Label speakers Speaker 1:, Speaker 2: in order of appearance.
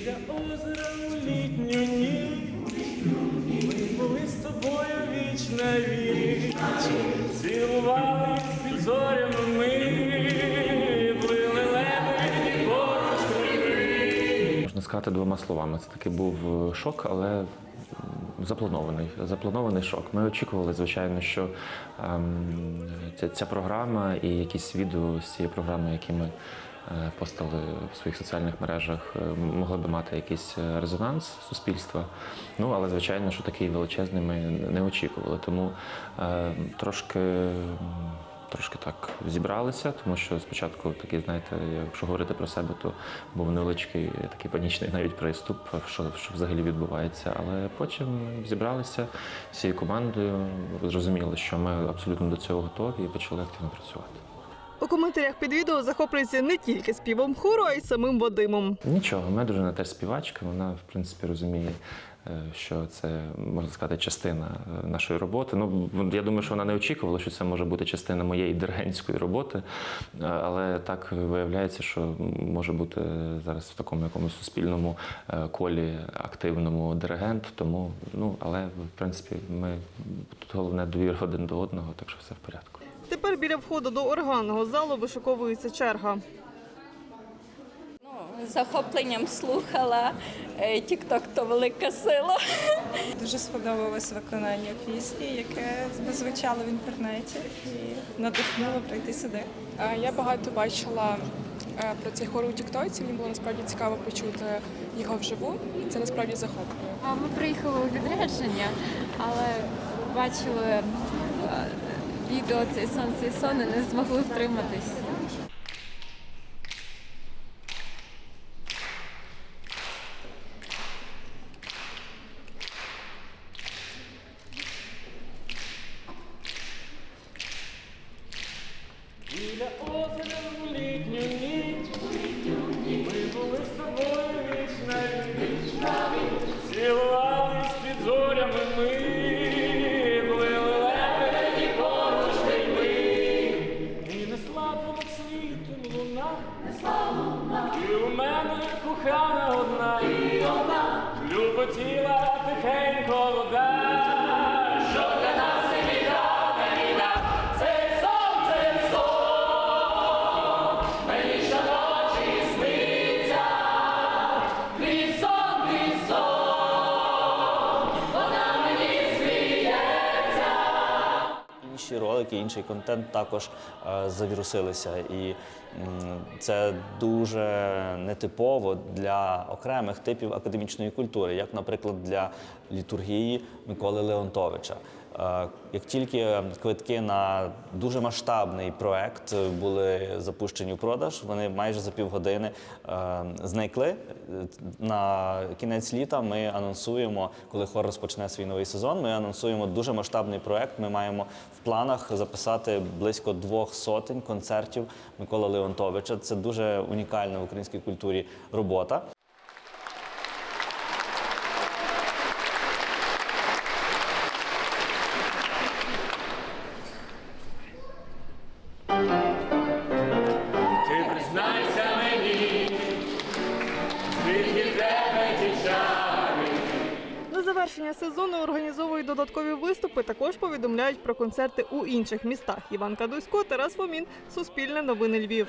Speaker 1: Біля озера у літню ніч Ми були з тобою віч на віч Цілувались під зорями ми Плили лебеді поруч.
Speaker 2: Можна сказати двома словами. Це такий був е, шок, але запланований. Запланований шок. Ми очікували, звичайно, що ем, ця, ця програма і якісь відео з цієї програми, які ми постали в своїх соціальних мережах, е, могли би мати якийсь е, резонанс суспільства. Ну, але звичайно, що такий величезний ми не очікували. Тому е, трошки. Трошки так зібралися, тому що спочатку такий, знаєте, якщо говорити про себе, то був невеличкий такий панічний навіть приступ, що, що взагалі відбувається. Але потім зібралися всією командою, зрозуміли, що ми абсолютно до цього готові і почали активно працювати.
Speaker 3: У коментарях під відео захоплюється не тільки співом хору, а й самим Вадимом.
Speaker 2: Нічого, моя дружина теж співачка, вона в принципі розуміє, е, що це можна сказати частина е, нашої роботи. Ну я думаю, що вона не очікувала, що це може бути частина моєї диригентської роботи, Е, але так виявляється, що може бути зараз в такому якомусь суспільному колі активному диригент. Тому ну але в принципі ми тут головне довіра один до одного, так що все в порядку.
Speaker 3: Тепер біля входу до органного залу вишиковується черга.
Speaker 4: Ну, захопленням слухала. Тік-ток то велика сила.
Speaker 5: Дуже сподобалось виконання пісні, яке звучало в інтернеті, і надихнуло прийти сюди.
Speaker 6: Е, Я багато бачила е, про цей хор у Тіктоці. Мені було насправді цікаво почути його вживу, і це насправді захоплює.
Speaker 7: Ми приїхали у відрядження, але бачили е, відео цей сон, цей сон і не змогли втриматись.
Speaker 1: Біля озера І у мене кохана одна І одна Люботіла тихенько
Speaker 8: Інші ролики, інший контент також е, завірусилися, і це дуже нетипово для окремих типів академічної культури, як, наприклад, для літургії Миколи Леонтовича. Е, Як тільки квитки на дуже масштабний проект були запущені у продаж, вони майже за півгодини е, зникли. Е, На кінець літа ми анонсуємо, коли хор розпочне свій новий сезон. Ми анонсуємо дуже масштабний проект. Ми маємо в планах записати близько двох сотень концертів Миколи Леонтовича. Це дуже унікальна в українській культурі робота.
Speaker 3: Завершення сезону організовують додаткові виступи. Також повідомляють про концерти у інших містах. Іван Кадусько, Тарас Фомін, Суспільне новини Львів.